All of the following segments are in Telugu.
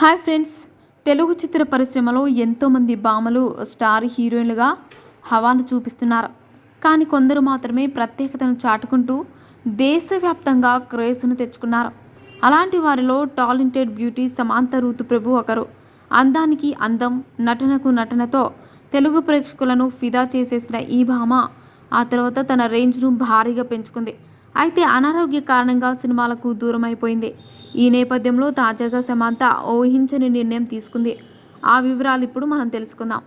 Hi friends. తెలుగు చిత్ర పరిశ్రమలో ఎంతోమంది భామలు స్టార్ హీరోయిన్లుగా హవాను చూపిస్తున్నారు. కానీ కొందరు మాత్రమే ప్రత్యేకతను చాటుకుంటూ దేశవ్యాప్తంగా క్రేజ్ను తెచ్చుకున్నారు. అలాంటి వారిలో టాలెంటెడ్ బ్యూటీ సమాంత రూతు ప్రభు ఒకరు. అందానికి అందం నటనకు నటనతో తెలుగు ప్రేక్షకులను ఫిదా చేసేసిన ఈ భామ ఆ తర్వాత తన రేంజ్ను భారీగా పెంచుకుంది. అయితే అనారోగ్య కారణంగా సినిమాలకు దూరం అయిపోయింది ఈ నేపథ్యంలో తాజాగా సమాంత ఊహించని నిర్ణయం తీసుకుంది. ఆ వివరాలు ఇప్పుడు మనం తెలుసుకుందాం.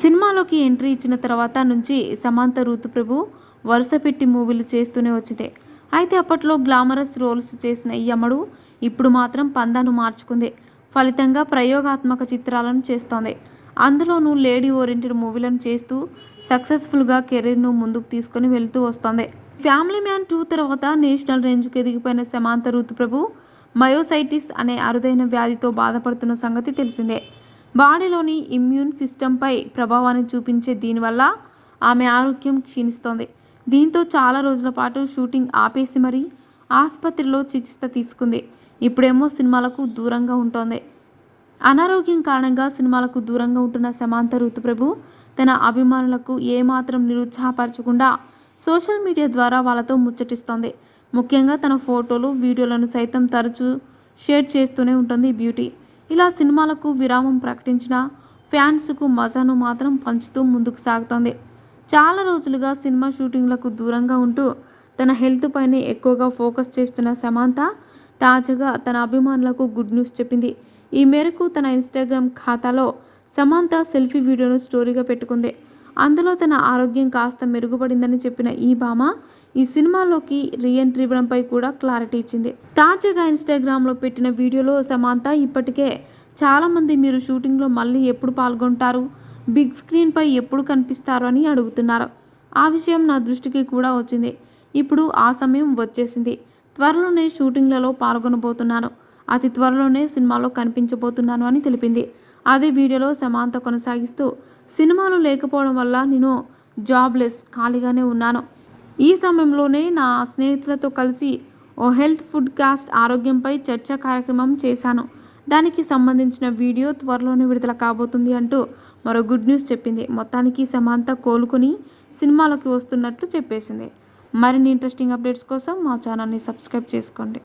సినిమాలోకి ఎంట్రీ ఇచ్చిన తర్వాత నుంచి సమాంత ఋతుప్రభు వరుస పెట్టి మూవీలు చేస్తూనే వచ్చింది. అయితే అప్పట్లో గ్లామరస్ రోల్స్ చేసిన ఈ అమ్మడు ఇప్పుడు మాత్రం పందాను మార్చుకుంది. ఫలితంగా ప్రయోగాత్మక చిత్రాలను చేస్తోంది. అందులోనూ లేడీ ఓరియంటెడ్ మూవీలను చేస్తూ సక్సెస్ఫుల్గా కెరీర్ను ముందుకు తీసుకొని వెళ్తూ వస్తోంది. ఫ్యామిలీ మ్యాన్ టూ తర్వాత నేషనల్ రేంజ్కి ఎదిగిపోయిన సమాంత ఋతుప్రభు మయోసైటిస్ అనే అరుదైన వ్యాధితో బాధపడుతున్న సంగతి తెలిసిందే. బాడీలోని ఇమ్యూన్ సిస్టంపై ప్రభావాన్ని చూపించే దీనివల్ల ఆమె ఆరోగ్యం క్షీణిస్తోంది. దీంతో చాలా రోజుల పాటు షూటింగ్ ఆపేసి మరీ ఆసుపత్రిలో చికిత్స తీసుకుంది. ఇప్పుడేమో సినిమాలకు దూరంగా ఉంటోంది. అనారోగ్యం కారణంగా సినిమాలకు దూరంగా ఉంటున్న సమాంత ఋతుప్రభు తన అభిమానులకు ఏమాత్రం నిరుత్సాహపరచకుండా సోషల్ మీడియా ద్వారా వాళ్ళతో ముచ్చటిస్తోంది. ముఖ్యంగా తన ఫోటోలు వీడియోలను సైతం తరచూ షేర్ చేస్తూనే ఉంటుంది బ్యూటీ. ఇలా సినిమాలకు విరామం ప్రకటించిన ఫ్యాన్స్కు మజాను మాత్రం పంచుతూ ముందుకు సాగుతోంది. చాలా రోజులుగా సినిమా షూటింగ్లకు దూరంగా ఉంటూ తన హెల్త్ పైనే ఎక్కువగా ఫోకస్ చేస్తున్న సమాంత తాజాగా తన అభిమానులకు గుడ్ న్యూస్ చెప్పింది. ఈ మేరకు తన ఇన్స్టాగ్రామ్ ఖాతాలో సమాంత సెల్ఫీ వీడియోను స్టోరీగా పెట్టుకుంది. అందులో తన ఆరోగ్యం కాస్త మెరుగుపడిందని చెప్పిన ఈ భామ ఈ సినిమాలోకి రీఎంట్రీ ఇవ్వడంపై కూడా క్లారిటీ ఇచ్చింది. తాజాగా ఇన్స్టాగ్రామ్లో పెట్టిన వీడియోలో సమాంత ఇప్పటికే చాలామంది మీరు షూటింగ్లో మళ్ళీ ఎప్పుడు పాల్గొంటారు? బిగ్ స్క్రీన్పై ఎప్పుడు కనిపిస్తారు? అని అడుగుతున్నారు. ఆ విషయం నా దృష్టికి కూడా వచ్చింది. ఇప్పుడు ఆ సమయం వచ్చేసింది. త్వరలోనే షూటింగ్లలో పాల్గొనబోతున్నాను. అతి త్వరలోనే సినిమాలో కనిపించబోతున్నాను అని తెలిపింది. అదే వీడియోలో సమాంత కొనసాగిస్తూ సినిమాలు లేకపోవడం వల్ల నేను జాబ్లెస్ ఖాళీగానే ఉన్నాను. ఈ సమయంలోనే నా స్నేహితులతో కలిసి ఓ హెల్త్ ఫుడ్ కాస్ట్ ఆరోగ్యంపై చర్చా కార్యక్రమం చేశాను. దానికి సంబంధించిన వీడియో త్వరలోనే విడుదల కాబోతుంది అంటూ మరో గుడ్ న్యూస్ చెప్పింది. మొత్తానికి సమాంత కోలుకొని సినిమాలోకి వస్తున్నట్లు చెప్పేసింది. మరిన్ని ఇంట్రెస్టింగ్ అప్డేట్స్ కోసం మా ఛానల్ని సబ్స్క్రైబ్ చేసుకోండి.